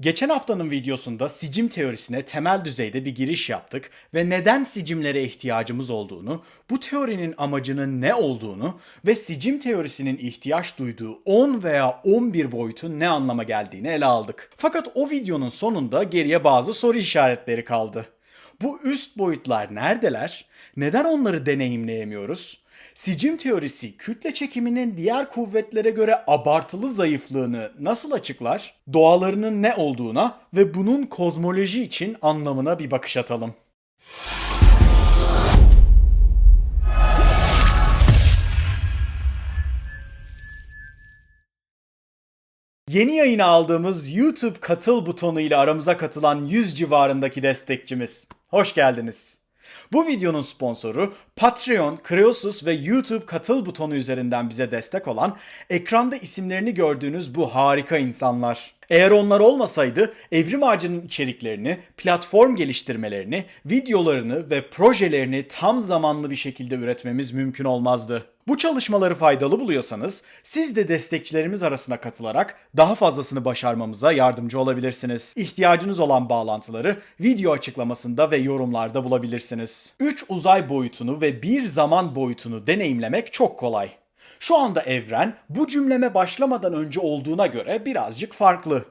Geçen haftanın videosunda sicim teorisine temel düzeyde bir giriş yaptık ve neden sicimlere ihtiyacımız olduğunu, bu teorinin amacının ne olduğunu ve sicim teorisinin ihtiyaç duyduğu 10 veya 11 boyutun ne anlama geldiğini ele aldık. Fakat o videonun sonunda geriye bazı soru işaretleri kaldı. Bu üst boyutlar neredeler? Neden onları deneyimleyemiyoruz? Sicim teorisi kütle çekiminin diğer kuvvetlere göre abartılı zayıflığını nasıl açıklar? Doğalarının ne olduğuna ve bunun kozmoloji için anlamına bir bakış atalım. Yeni yayına aldığımız YouTube katıl butonu ile aramıza katılan 100 civarındaki destekçimiz. Hoş geldiniz. Bu videonun sponsoru Patreon, Kreosus ve YouTube katıl butonu üzerinden bize destek olan ekranda isimlerini gördüğünüz bu harika insanlar. Eğer onlar olmasaydı Evrim Ağacı'nın içeriklerini, platform geliştirmelerini, videolarını ve projelerini tam zamanlı bir şekilde üretmemiz mümkün olmazdı. Bu çalışmaları faydalı buluyorsanız siz de destekçilerimiz arasına katılarak daha fazlasını başarmamıza yardımcı olabilirsiniz. İhtiyacınız olan bağlantıları video açıklamasında ve yorumlarda bulabilirsiniz. 3 uzay boyutunu ve 1 zaman boyutunu deneyimlemek çok kolay. Şu anda evren bu cümleme başlamadan önce olduğuna göre birazcık farklı.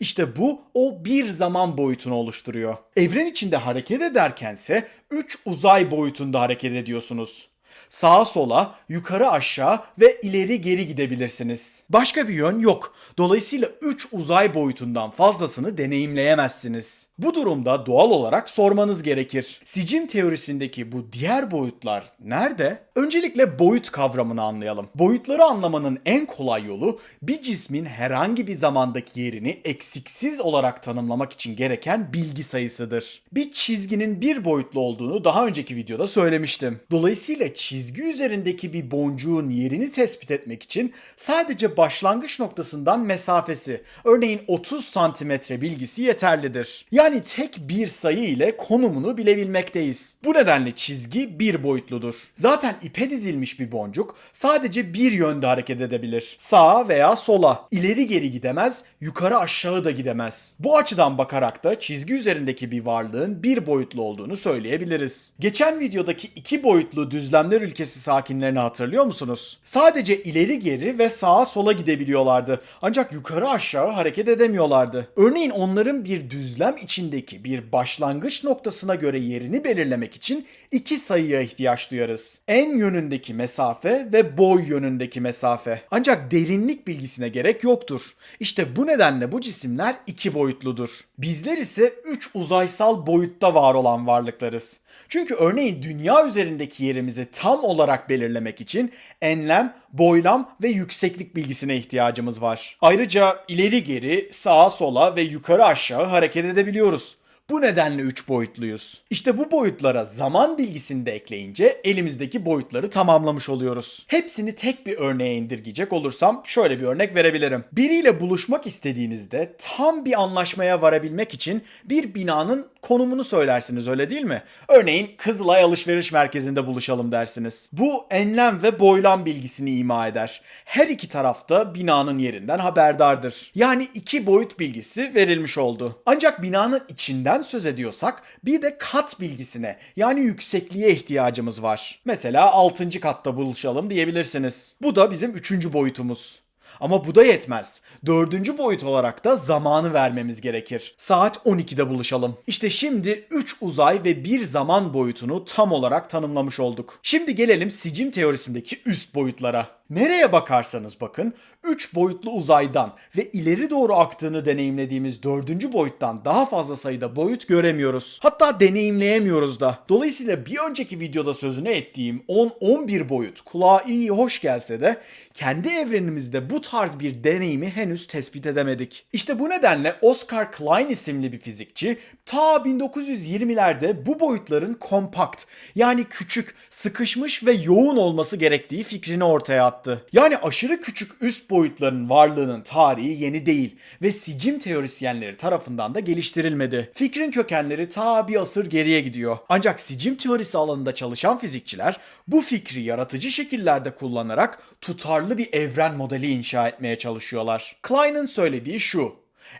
İşte bu o bir zaman boyutunu oluşturuyor. Evren içinde hareket ederkense 3 uzay boyutunda hareket ediyorsunuz. Sağa sola, yukarı aşağı ve ileri geri gidebilirsiniz. Başka bir yön yok. Dolayısıyla 3 uzay boyutundan fazlasını deneyimleyemezsiniz. Bu durumda doğal olarak sormanız gerekir. Sicim teorisindeki bu diğer boyutlar nerede? Öncelikle boyut kavramını anlayalım. Boyutları anlamanın en kolay yolu bir cismin herhangi bir zamandaki yerini eksiksiz olarak tanımlamak için gereken bilgi sayısıdır. Bir çizginin bir boyutlu olduğunu daha önceki videoda söylemiştim. Dolayısıyla çizgi üzerindeki bir boncuğun yerini tespit etmek için sadece başlangıç noktasından mesafesi, örneğin 30 santimetre bilgisi yeterlidir. Yani tek bir sayı ile konumunu bilebilmekteyiz. Bu nedenle çizgi bir boyutludur. Zaten ipe dizilmiş bir boncuk sadece bir yönde hareket edebilir. Sağa veya sola, ileri geri gidemez, yukarı aşağı da gidemez. Bu açıdan bakarak da çizgi üzerindeki bir varlığın bir boyutlu olduğunu söyleyebiliriz. Geçen videodaki iki boyutlu düzlemler ülkesi sakinlerini hatırlıyor musunuz? Sadece ileri geri ve sağa sola gidebiliyorlardı. Ancak yukarı aşağı hareket edemiyorlardı. Örneğin onların bir düzlem içindeki bir başlangıç noktasına göre yerini belirlemek için iki sayıya ihtiyaç duyarız. En yönündeki mesafe ve boy yönündeki mesafe. Ancak derinlik bilgisine gerek yoktur. İşte bu nedenle bu cisimler iki boyutludur. Bizler ise üç uzaysal boyutta var olan varlıklarız. Çünkü örneğin dünya üzerindeki yerimizi tam olarak belirlemek için enlem, boylam ve yükseklik bilgisine ihtiyacımız var. Ayrıca ileri geri, sağa sola ve yukarı aşağı hareket edebiliyoruz. Bu nedenle 3 boyutluyuz. İşte bu boyutlara zaman bilgisini de ekleyince elimizdeki boyutları tamamlamış oluyoruz. Hepsini tek bir örneğe indirgeyecek olursam şöyle bir örnek verebilirim. Biriyle buluşmak istediğinizde tam bir anlaşmaya varabilmek için bir binanın konumunu söylersiniz öyle değil mi? Örneğin Kızılay Alışveriş Merkezi'nde buluşalım dersiniz. Bu enlem ve boylam bilgisini ima eder. Her iki tarafta binanın yerinden haberdardır. Yani iki boyut bilgisi verilmiş oldu. Ancak binanın içinden söz ediyorsak bir de kat bilgisine yani yüksekliğe ihtiyacımız var. Mesela 6. katta buluşalım diyebilirsiniz. Bu da bizim 3. boyutumuz. Ama bu da yetmez. Dördüncü boyut olarak da zamanı vermemiz gerekir. Saat 12'de buluşalım. İşte şimdi 3 uzay ve 1 zaman boyutunu tam olarak tanımlamış olduk. Şimdi gelelim sicim teorisindeki üst boyutlara. Nereye bakarsanız bakın 3 boyutlu uzaydan ve ileri doğru aktığını deneyimlediğimiz 4. boyuttan daha fazla sayıda boyut göremiyoruz. Hatta deneyimleyemiyoruz da. Dolayısıyla bir önceki videoda sözünü ettiğim 10-11 boyut kulağa iyi hoş gelse de kendi evrenimizde bu tarz bir deneyimi henüz tespit edemedik. İşte bu nedenle Oscar Klein isimli bir fizikçi ta 1920'lerde bu boyutların kompakt yani küçük, sıkışmış ve yoğun olması gerektiği fikrini ortaya attı. Yani aşırı küçük üst boyutların varlığının tarihi yeni değil ve sicim teorisyenleri tarafından da geliştirilmedi. Fikrin kökenleri ta bir asır geriye gidiyor. Ancak sicim teorisi alanında çalışan fizikçiler bu fikri yaratıcı şekillerde kullanarak tutarlı bir evren modeli inşa etmeye çalışıyorlar. Klein'in söylediği şu.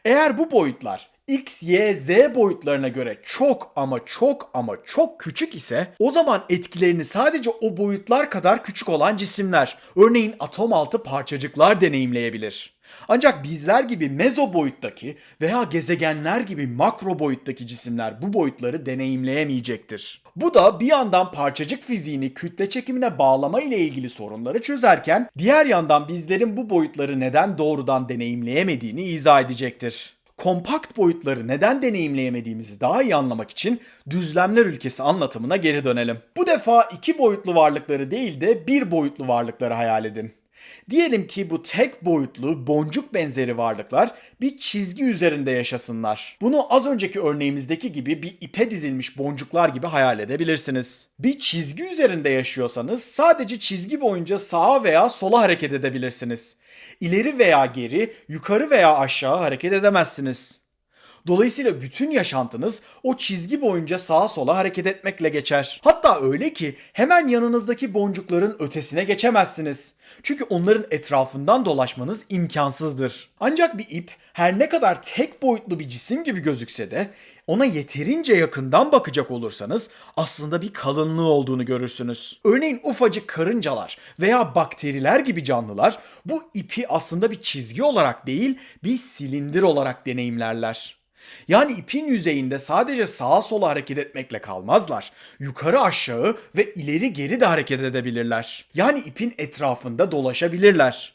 Eğer bu boyutlar X, Y, Z boyutlarına göre çok ama çok ama çok küçük ise o zaman etkilerini sadece o boyutlar kadar küçük olan cisimler, örneğin atom altı parçacıklar deneyimleyebilir. Ancak bizler gibi mezo boyuttaki veya gezegenler gibi makro boyuttaki cisimler bu boyutları deneyimleyemeyecektir. Bu da bir yandan parçacık fiziğini kütle çekimine bağlama ile ilgili sorunları çözerken diğer yandan bizlerin bu boyutları neden doğrudan deneyimleyemediğini izah edecektir kompakt boyutları neden deneyimleyemediğimizi daha iyi anlamak için düzlemler ülkesi anlatımına geri dönelim. Bu defa iki boyutlu varlıkları değil de bir boyutlu varlıkları hayal edin. Diyelim ki bu tek boyutlu boncuk benzeri varlıklar bir çizgi üzerinde yaşasınlar. Bunu az önceki örneğimizdeki gibi bir ipe dizilmiş boncuklar gibi hayal edebilirsiniz. Bir çizgi üzerinde yaşıyorsanız sadece çizgi boyunca sağa veya sola hareket edebilirsiniz. İleri veya geri, yukarı veya aşağı hareket edemezsiniz. Dolayısıyla bütün yaşantınız o çizgi boyunca sağa sola hareket etmekle geçer. Hatta öyle ki hemen yanınızdaki boncukların ötesine geçemezsiniz. Çünkü onların etrafından dolaşmanız imkansızdır. Ancak bir ip her ne kadar tek boyutlu bir cisim gibi gözükse de ona yeterince yakından bakacak olursanız aslında bir kalınlığı olduğunu görürsünüz. Örneğin ufacık karıncalar veya bakteriler gibi canlılar bu ipi aslında bir çizgi olarak değil bir silindir olarak deneyimlerler. Yani ipin yüzeyinde sadece sağa sola hareket etmekle kalmazlar. Yukarı aşağı ve ileri geri de hareket edebilirler. Yani ipin etrafında dolaşabilirler.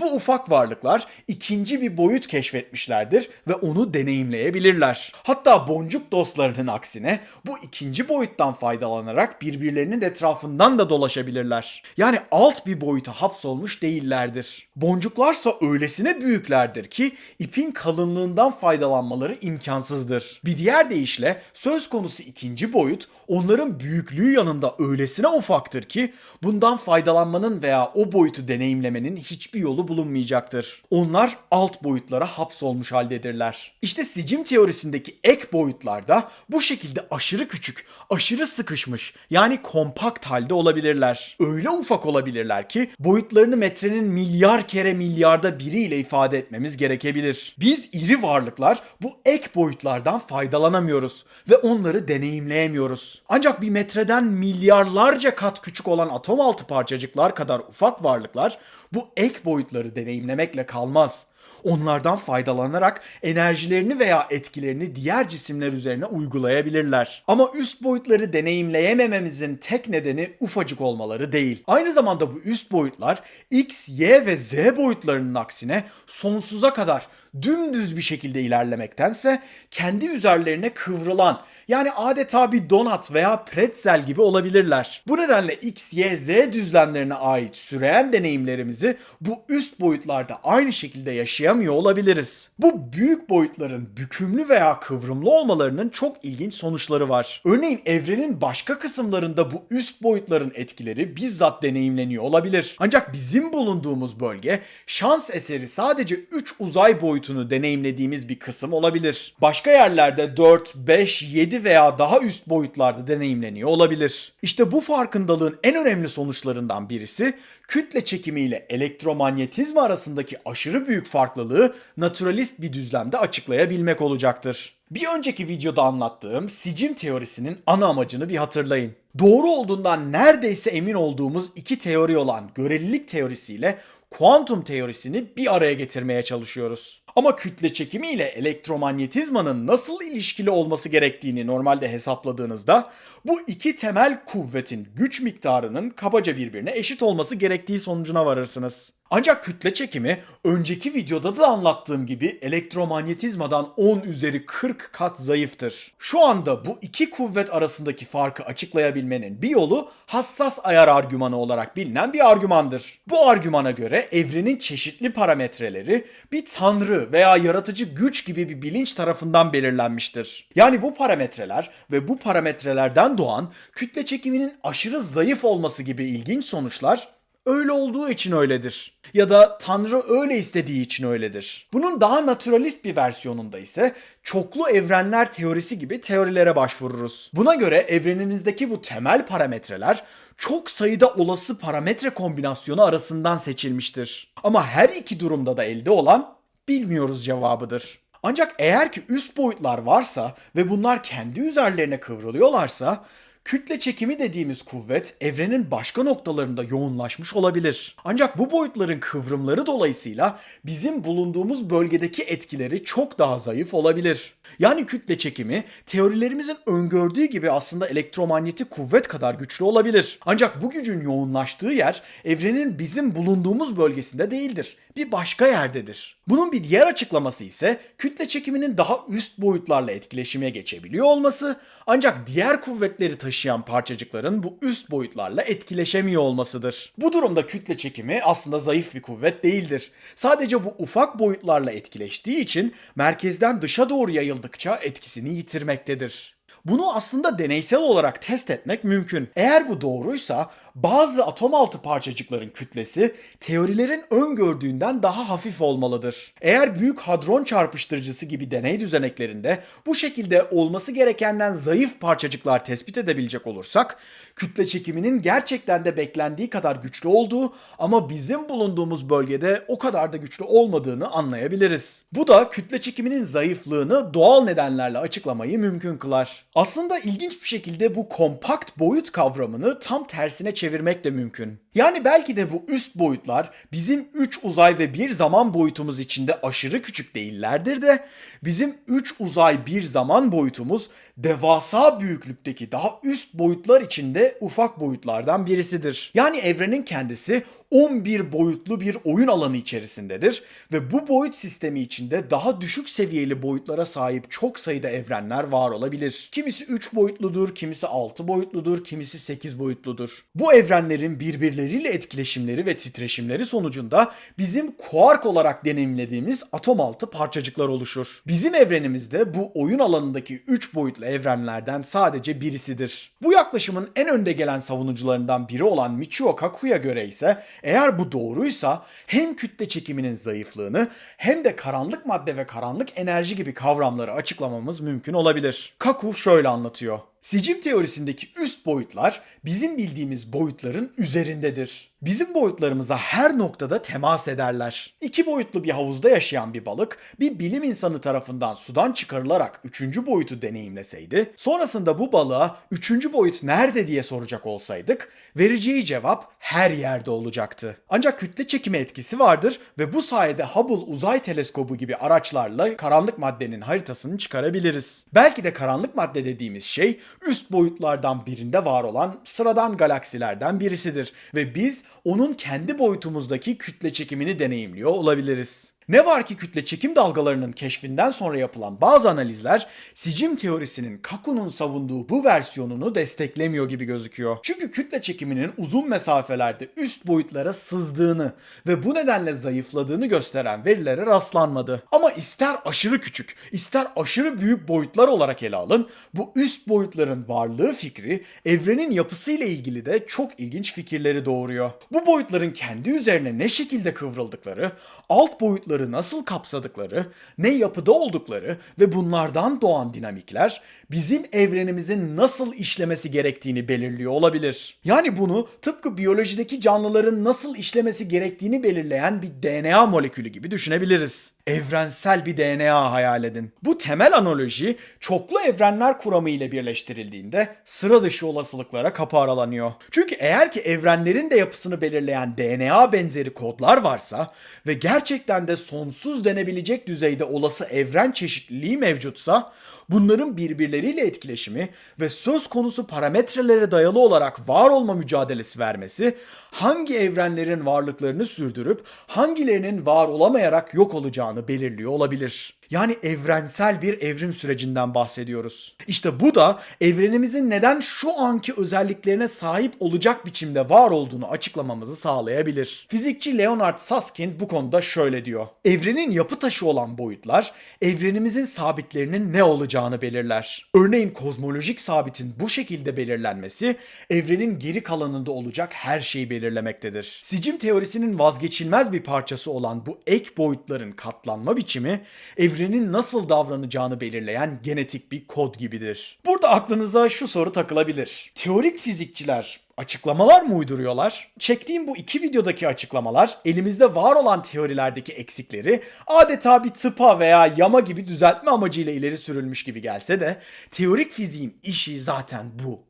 Bu ufak varlıklar ikinci bir boyut keşfetmişlerdir ve onu deneyimleyebilirler. Hatta boncuk dostlarının aksine bu ikinci boyuttan faydalanarak birbirlerinin etrafından da dolaşabilirler. Yani alt bir boyuta hapsolmuş değillerdir. Boncuklarsa öylesine büyüklerdir ki ipin kalınlığından faydalanmaları imkansızdır. Bir diğer deyişle söz konusu ikinci boyut onların büyüklüğü yanında öylesine ufaktır ki bundan faydalanmanın veya o boyutu deneyimlemenin hiçbir yolu bulunmayacaktır. Onlar alt boyutlara hapsolmuş haldedirler. İşte sicim teorisindeki ek boyutlarda bu şekilde aşırı küçük, aşırı sıkışmış yani kompakt halde olabilirler. Öyle ufak olabilirler ki boyutlarını metrenin milyar kere milyarda biriyle ifade etmemiz gerekebilir. Biz iri varlıklar bu ek boyutlardan faydalanamıyoruz ve onları deneyimleyemiyoruz. Ancak bir metreden milyarlarca kat küçük olan atom altı parçacıklar kadar ufak varlıklar bu ek boyutları deneyimlemekle kalmaz. Onlardan faydalanarak enerjilerini veya etkilerini diğer cisimler üzerine uygulayabilirler. Ama üst boyutları deneyimleyemememizin tek nedeni ufacık olmaları değil. Aynı zamanda bu üst boyutlar X, Y ve Z boyutlarının aksine sonsuza kadar dümdüz bir şekilde ilerlemektense kendi üzerlerine kıvrılan yani adeta bir donat veya pretzel gibi olabilirler. Bu nedenle X, Y, Z düzlemlerine ait süreyen deneyimlerimizi bu üst boyutlarda aynı şekilde yaşayamıyor olabiliriz. Bu büyük boyutların bükümlü veya kıvrımlı olmalarının çok ilginç sonuçları var. Örneğin evrenin başka kısımlarında bu üst boyutların etkileri bizzat deneyimleniyor olabilir. Ancak bizim bulunduğumuz bölge şans eseri sadece 3 uzay boyutunu deneyimlediğimiz bir kısım olabilir. Başka yerlerde 4, 5, 7 veya daha üst boyutlarda deneyimleniyor olabilir. İşte bu farkındalığın en önemli sonuçlarından birisi kütle çekimi ile elektromanyetizma arasındaki aşırı büyük farklılığı naturalist bir düzlemde açıklayabilmek olacaktır. Bir önceki videoda anlattığım sicim teorisinin ana amacını bir hatırlayın. Doğru olduğundan neredeyse emin olduğumuz iki teori olan görelilik teorisiyle kuantum teorisini bir araya getirmeye çalışıyoruz. Ama kütle çekimi ile elektromanyetizmanın nasıl ilişkili olması gerektiğini normalde hesapladığınızda bu iki temel kuvvetin güç miktarının kabaca birbirine eşit olması gerektiği sonucuna varırsınız. Ancak kütle çekimi önceki videoda da anlattığım gibi elektromanyetizmadan 10 üzeri 40 kat zayıftır. Şu anda bu iki kuvvet arasındaki farkı açıklayabilmenin bir yolu hassas ayar argümanı olarak bilinen bir argümandır. Bu argümana göre evrenin çeşitli parametreleri bir tanrı veya yaratıcı güç gibi bir bilinç tarafından belirlenmiştir. Yani bu parametreler ve bu parametrelerden doğan kütle çekiminin aşırı zayıf olması gibi ilginç sonuçlar öyle olduğu için öyledir. Ya da Tanrı öyle istediği için öyledir. Bunun daha naturalist bir versiyonunda ise çoklu evrenler teorisi gibi teorilere başvururuz. Buna göre evrenimizdeki bu temel parametreler çok sayıda olası parametre kombinasyonu arasından seçilmiştir. Ama her iki durumda da elde olan bilmiyoruz cevabıdır. Ancak eğer ki üst boyutlar varsa ve bunlar kendi üzerlerine kıvrılıyorlarsa kütle çekimi dediğimiz kuvvet evrenin başka noktalarında yoğunlaşmış olabilir. Ancak bu boyutların kıvrımları dolayısıyla bizim bulunduğumuz bölgedeki etkileri çok daha zayıf olabilir. Yani kütle çekimi teorilerimizin öngördüğü gibi aslında elektromanyetik kuvvet kadar güçlü olabilir. Ancak bu gücün yoğunlaştığı yer evrenin bizim bulunduğumuz bölgesinde değildir. Bir başka yerdedir. Bunun bir diğer açıklaması ise kütle çekiminin daha üst boyutlarla etkileşime geçebiliyor olması ancak diğer kuvvetleri taşıyan parçacıkların bu üst boyutlarla etkileşemiyor olmasıdır. Bu durumda kütle çekimi aslında zayıf bir kuvvet değildir. Sadece bu ufak boyutlarla etkileştiği için merkezden dışa doğru yayıldıkça etkisini yitirmektedir. Bunu aslında deneysel olarak test etmek mümkün. Eğer bu doğruysa bazı atom altı parçacıkların kütlesi teorilerin öngördüğünden daha hafif olmalıdır. Eğer büyük hadron çarpıştırıcısı gibi deney düzeneklerinde bu şekilde olması gerekenden zayıf parçacıklar tespit edebilecek olursak kütle çekiminin gerçekten de beklendiği kadar güçlü olduğu ama bizim bulunduğumuz bölgede o kadar da güçlü olmadığını anlayabiliriz. Bu da kütle çekiminin zayıflığını doğal nedenlerle açıklamayı mümkün kılar. Aslında ilginç bir şekilde bu kompakt boyut kavramını tam tersine çevirmek de mümkün. Yani belki de bu üst boyutlar bizim 3 uzay ve 1 zaman boyutumuz içinde aşırı küçük değillerdir de bizim 3 uzay 1 zaman boyutumuz devasa büyüklükteki daha üst boyutlar içinde ufak boyutlardan birisidir. Yani evrenin kendisi 11 boyutlu bir oyun alanı içerisindedir ve bu boyut sistemi içinde daha düşük seviyeli boyutlara sahip çok sayıda evrenler var olabilir. Kimisi 3 boyutludur, kimisi 6 boyutludur, kimisi 8 boyutludur. Bu evrenlerin birbirleriyle etkileşimleri ve titreşimleri sonucunda bizim kuark olarak deneyimlediğimiz atom altı parçacıklar oluşur. Bizim evrenimizde bu oyun alanındaki 3 boyutlu evrenlerden sadece birisidir. Bu yaklaşımın en önde gelen savunucularından biri olan Michio Kaku'ya göre ise eğer bu doğruysa hem kütle çekiminin zayıflığını hem de karanlık madde ve karanlık enerji gibi kavramları açıklamamız mümkün olabilir. Kaku şöyle anlatıyor. Sicim teorisindeki üst boyutlar bizim bildiğimiz boyutların üzerindedir. Bizim boyutlarımıza her noktada temas ederler. İki boyutlu bir havuzda yaşayan bir balık bir bilim insanı tarafından sudan çıkarılarak üçüncü boyutu deneyimleseydi, sonrasında bu balığa üçüncü boyut nerede diye soracak olsaydık, vereceği cevap her yerde olacaktı. Ancak kütle çekimi etkisi vardır ve bu sayede Hubble uzay teleskobu gibi araçlarla karanlık maddenin haritasını çıkarabiliriz. Belki de karanlık madde dediğimiz şey üst boyutlardan birinde var olan sıradan galaksilerden birisidir ve biz onun kendi boyutumuzdaki kütle çekimini deneyimliyor olabiliriz. Ne var ki kütle çekim dalgalarının keşfinden sonra yapılan bazı analizler sicim teorisinin Kaku'nun savunduğu bu versiyonunu desteklemiyor gibi gözüküyor. Çünkü kütle çekiminin uzun mesafelerde üst boyutlara sızdığını ve bu nedenle zayıfladığını gösteren verilere rastlanmadı. Ama ister aşırı küçük, ister aşırı büyük boyutlar olarak ele alın, bu üst boyutların varlığı fikri evrenin yapısıyla ilgili de çok ilginç fikirleri doğuruyor. Bu boyutların kendi üzerine ne şekilde kıvrıldıkları, alt boyutları nasıl kapsadıkları, ne yapıda oldukları ve bunlardan doğan dinamikler bizim evrenimizin nasıl işlemesi gerektiğini belirliyor olabilir. Yani bunu tıpkı biyolojideki canlıların nasıl işlemesi gerektiğini belirleyen bir DNA molekülü gibi düşünebiliriz. Evrensel bir DNA hayal edin. Bu temel analoji çoklu evrenler kuramı ile birleştirildiğinde sıra dışı olasılıklara kapı aralanıyor. Çünkü eğer ki evrenlerin de yapısını belirleyen DNA benzeri kodlar varsa ve gerçekten de sonsuz denebilecek düzeyde olası evren çeşitliliği mevcutsa bunların birbirleriyle etkileşimi ve söz konusu parametrelere dayalı olarak var olma mücadelesi vermesi hangi evrenlerin varlıklarını sürdürüp hangilerinin var olamayarak yok olacağını belirliyor olabilir. Yani evrensel bir evrim sürecinden bahsediyoruz. İşte bu da evrenimizin neden şu anki özelliklerine sahip olacak biçimde var olduğunu açıklamamızı sağlayabilir. Fizikçi Leonard Susskind bu konuda şöyle diyor. Evrenin yapı taşı olan boyutlar evrenimizin sabitlerinin ne olacağını belirler. Örneğin kozmolojik sabitin bu şekilde belirlenmesi evrenin geri kalanında olacak her şeyi belirlemektedir. Sicim teorisinin vazgeçilmez bir parçası olan bu ek boyutların katlanma biçimi evrenin nasıl davranacağını belirleyen genetik bir kod gibidir. Burada aklınıza şu soru takılabilir. Teorik fizikçiler Açıklamalar mı uyduruyorlar? Çektiğim bu iki videodaki açıklamalar elimizde var olan teorilerdeki eksikleri adeta bir tıpa veya yama gibi düzeltme amacıyla ileri sürülmüş gibi gelse de teorik fiziğin işi zaten bu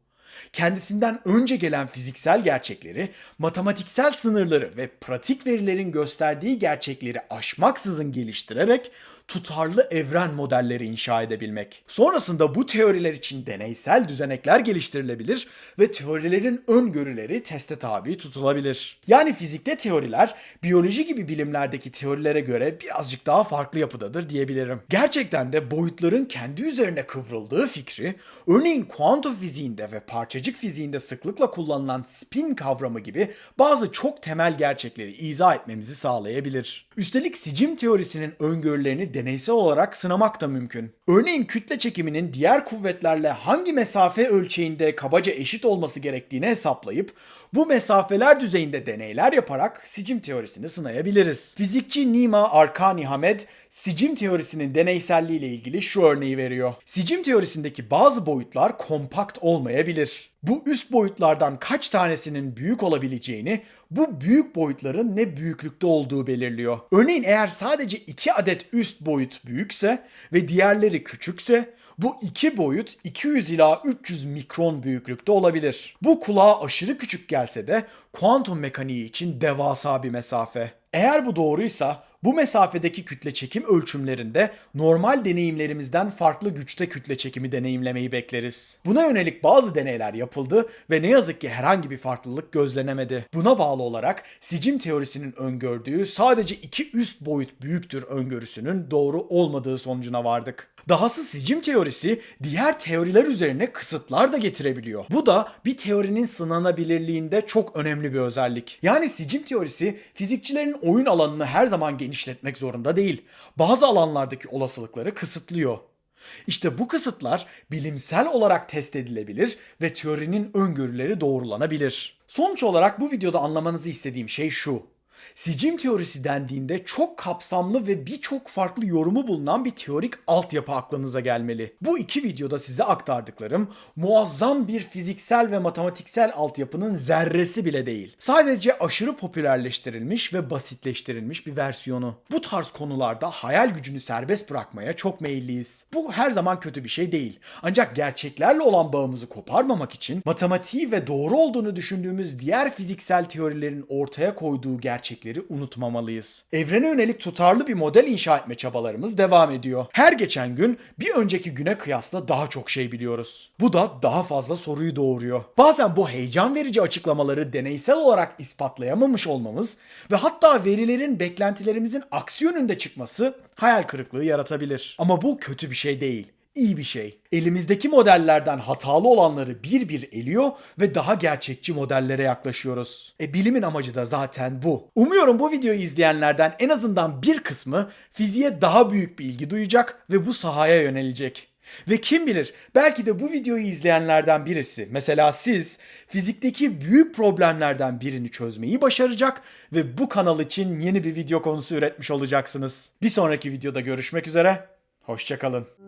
kendisinden önce gelen fiziksel gerçekleri, matematiksel sınırları ve pratik verilerin gösterdiği gerçekleri aşmaksızın geliştirerek tutarlı evren modelleri inşa edebilmek. Sonrasında bu teoriler için deneysel düzenekler geliştirilebilir ve teorilerin öngörüleri teste tabi tutulabilir. Yani fizikte teoriler biyoloji gibi bilimlerdeki teorilere göre birazcık daha farklı yapıdadır diyebilirim. Gerçekten de boyutların kendi üzerine kıvrıldığı fikri, örneğin kuantum fiziğinde ve parçacık fiziğinde sıklıkla kullanılan spin kavramı gibi bazı çok temel gerçekleri izah etmemizi sağlayabilir. Üstelik sicim teorisinin öngörülerini deneysel olarak sınamak da mümkün. Örneğin kütle çekiminin diğer kuvvetlerle hangi mesafe ölçeğinde kabaca eşit olması gerektiğini hesaplayıp bu mesafeler düzeyinde deneyler yaparak sicim teorisini sınayabiliriz. Fizikçi Nima Arkani Hamed sicim teorisinin deneyselliği ile ilgili şu örneği veriyor. Sicim teorisindeki bazı boyutlar kompakt olmayabilir. Bu üst boyutlardan kaç tanesinin büyük olabileceğini bu büyük boyutların ne büyüklükte olduğu belirliyor. Örneğin eğer sadece 2 adet üst boyut büyükse ve diğerleri küçükse bu iki boyut 200 ila 300 mikron büyüklükte olabilir. Bu kulağa aşırı küçük gelse de kuantum mekaniği için devasa bir mesafe. Eğer bu doğruysa bu mesafedeki kütle çekim ölçümlerinde normal deneyimlerimizden farklı güçte kütle çekimi deneyimlemeyi bekleriz. Buna yönelik bazı deneyler yapıldı ve ne yazık ki herhangi bir farklılık gözlenemedi. Buna bağlı olarak sicim teorisinin öngördüğü sadece iki üst boyut büyüktür öngörüsünün doğru olmadığı sonucuna vardık. Dahası sicim teorisi diğer teoriler üzerine kısıtlar da getirebiliyor. Bu da bir teorinin sınanabilirliğinde çok önemli bir özellik. Yani sicim teorisi fizikçilerin oyun alanını her zaman genişletmek zorunda değil. Bazı alanlardaki olasılıkları kısıtlıyor. İşte bu kısıtlar bilimsel olarak test edilebilir ve teorinin öngörüleri doğrulanabilir. Sonuç olarak bu videoda anlamanızı istediğim şey şu. Sicim teorisi dendiğinde çok kapsamlı ve birçok farklı yorumu bulunan bir teorik altyapı aklınıza gelmeli. Bu iki videoda size aktardıklarım muazzam bir fiziksel ve matematiksel altyapının zerresi bile değil. Sadece aşırı popülerleştirilmiş ve basitleştirilmiş bir versiyonu. Bu tarz konularda hayal gücünü serbest bırakmaya çok meyilliyiz. Bu her zaman kötü bir şey değil. Ancak gerçeklerle olan bağımızı koparmamak için matematiği ve doğru olduğunu düşündüğümüz diğer fiziksel teorilerin ortaya koyduğu gerçekleri unutmamalıyız. Evrene yönelik tutarlı bir model inşa etme çabalarımız devam ediyor. Her geçen gün bir önceki güne kıyasla daha çok şey biliyoruz. Bu da daha fazla soruyu doğuruyor. Bazen bu heyecan verici açıklamaları deneysel olarak ispatlayamamış olmamız ve hatta verilerin beklentilerimizin aksi yönünde çıkması hayal kırıklığı yaratabilir. Ama bu kötü bir şey değil iyi bir şey. Elimizdeki modellerden hatalı olanları bir bir eliyor ve daha gerçekçi modellere yaklaşıyoruz. E bilimin amacı da zaten bu. Umuyorum bu videoyu izleyenlerden en azından bir kısmı fiziğe daha büyük bir ilgi duyacak ve bu sahaya yönelecek. Ve kim bilir belki de bu videoyu izleyenlerden birisi mesela siz fizikteki büyük problemlerden birini çözmeyi başaracak ve bu kanal için yeni bir video konusu üretmiş olacaksınız. Bir sonraki videoda görüşmek üzere. Hoşçakalın.